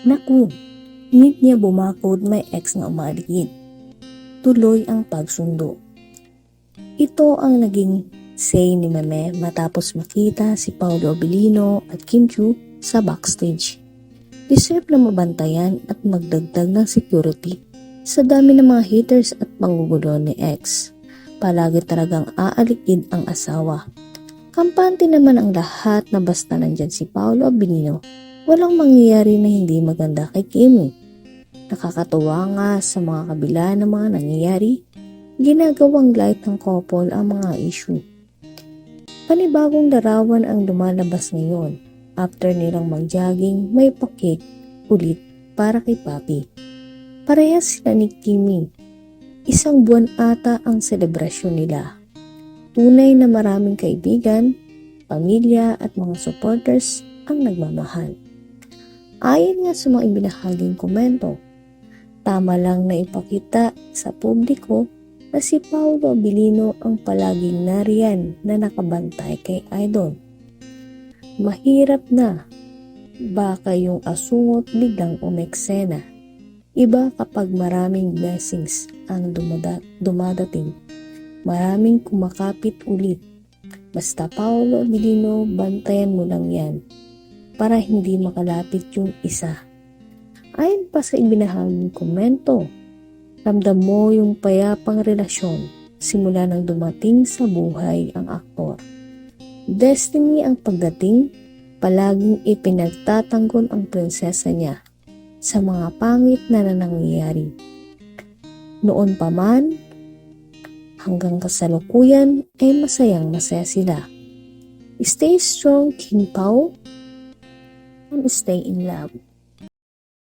Naku, need niya bumakod may ex na umaligid. Tuloy ang pagsundo. Ito ang naging say ni Meme matapos makita si Paolo Abilino at Kim Chu sa backstage. Deserve na mabantayan at magdagdag ng security sa dami ng mga haters at pangugulo ni ex. Palagi talagang aalikid ang asawa. Kampante naman ang lahat na basta nandyan si Paolo Abilino. Walang mangyayari na hindi maganda kay Kimi. Nakakatuwa nga sa mga kabila ng mga nangyayari, ginagawang light ng couple ang mga issue. Panibagong larawan ang lumalabas ngayon after nilang mag-jogging may pakik ulit para kay Papi. Parehas sila ni Kimi. Isang buwan ata ang selebrasyon nila. Tunay na maraming kaibigan, pamilya at mga supporters ang nagmamahal. Ayon nga sa mga ibinahaging komento, tama lang na ipakita sa publiko na si Paolo Abilino ang palaging nariyan na nakabantay kay Idol. Mahirap na. Baka yung asungot biglang umeksena. Iba kapag maraming blessings ang dumada- dumadating. Maraming kumakapit ulit. Basta Paolo Abilino, bantayan mo lang yan para hindi makalapit yung isa. Ayon pa sa ibinahaging komento, ramdam mo yung payapang relasyon simula nang dumating sa buhay ang aktor. Destiny ang pagdating, palaging ipinagtatanggol ang prinsesa niya sa mga pangit na nangyayari. Noon pa man, hanggang kasalukuyan ay masayang masaya sila. Stay strong, King Pao, and stay in love.